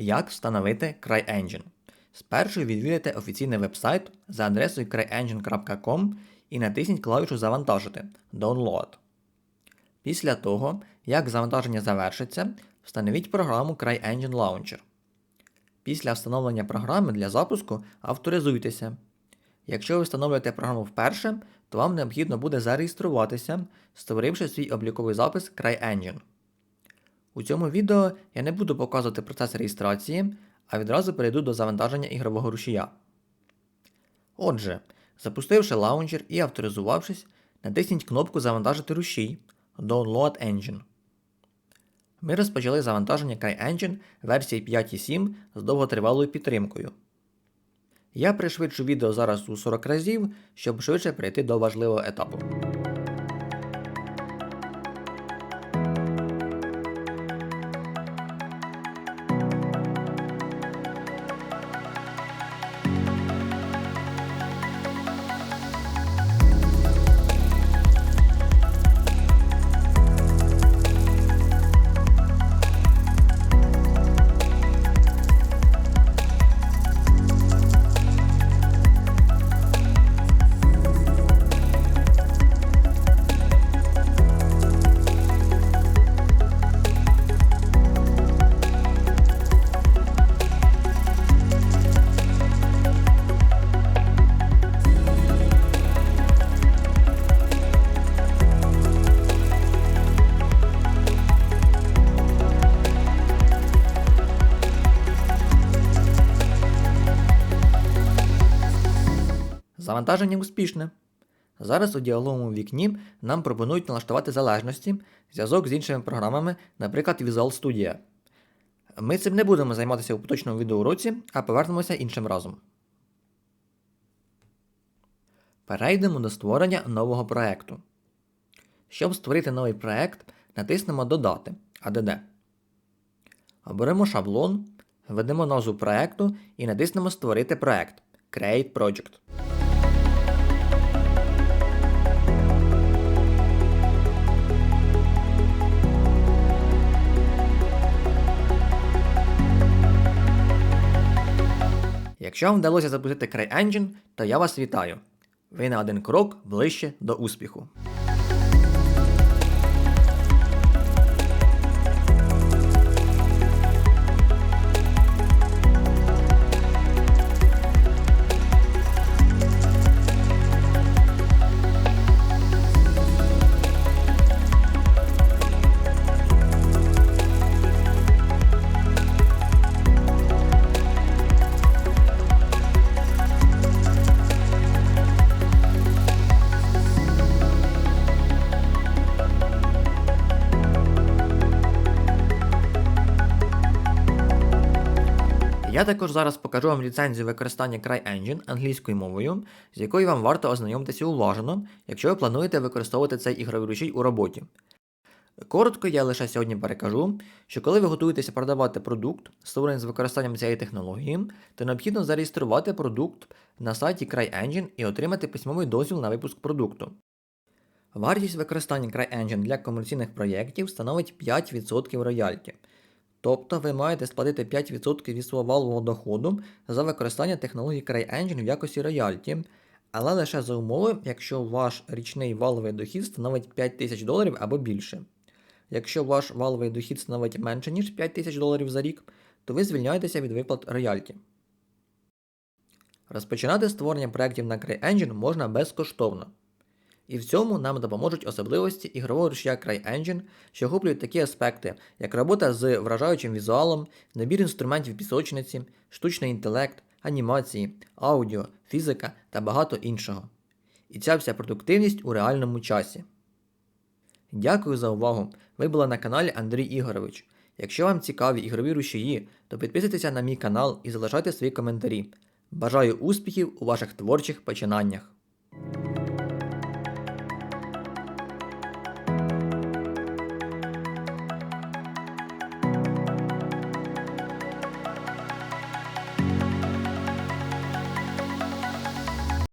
Як встановити CryEngine? Спершу відвідайте офіційний вебсайт за адресою cryengine.com і натисніть клавішу Завантажити Download. Після того, як завантаження завершиться, встановіть програму CryEngine Launcher. Після встановлення програми для запуску авторизуйтеся. Якщо ви встановлюєте програму вперше, то вам необхідно буде зареєструватися, створивши свій обліковий запис CryEngine. У цьому відео я не буду показувати процес реєстрації, а відразу перейду до завантаження ігрового рушія. Отже, запустивши лаунчер і авторизувавшись, натисніть кнопку Завантажити рушій Download Engine. Ми розпочали завантаження CryEngine версії 5.7 з довготривалою підтримкою. Я пришвидшу відео зараз у 40 разів, щоб швидше перейти до важливого етапу. Завантаження успішне. Зараз у діалоговому вікні нам пропонують налаштувати залежності, зв'язок з іншими програмами, наприклад, Visual Studio. Ми цим не будемо займатися у поточному відеоуроці, а повернемося іншим разом. Перейдемо до створення нового проекту. Щоб створити новий проект, натиснемо Додати ADD. Оберемо шаблон, введемо назву проекту і натиснемо Створити проект Create Project. Якщо вам вдалося запустити CryEngine, то я вас вітаю. Ви на один крок ближче до успіху. Я також зараз покажу вам ліцензію використання CryEngine англійською мовою, з якою вам варто ознайомитися уважно, якщо ви плануєте використовувати цей ігровий рушій у роботі. Коротко я лише сьогодні перекажу, що коли ви готуєтеся продавати продукт, створений з використанням цієї технології, то необхідно зареєструвати продукт на сайті CryEngine і отримати письмовий дозвіл на випуск продукту. Вартість використання CryEngine для комерційних проєктів становить 5% роялті. Тобто ви маєте сплатити 5% від свого валового доходу за використання технології CryEngine в якості роялті, але лише за умови, якщо ваш річний валовий дохід становить 5 тисяч доларів або більше. Якщо ваш валовий дохід становить менше, ніж 5 тисяч доларів за рік, то ви звільняєтеся від виплат роялті. Розпочинати створення проєктів на CryEngine можна безкоштовно. І в цьому нам допоможуть особливості ігрового рушія CryEngine, що охоплюють такі аспекти, як робота з вражаючим візуалом, набір інструментів пісочниці, штучний інтелект, анімації, аудіо, фізика та багато іншого. І ця вся продуктивність у реальному часі. Дякую за увагу! Ви були на каналі Андрій Ігорович. Якщо вам цікаві ігрові рушії, то підписуйтеся на мій канал і залишайте свої коментарі. Бажаю успіхів у ваших творчих починаннях!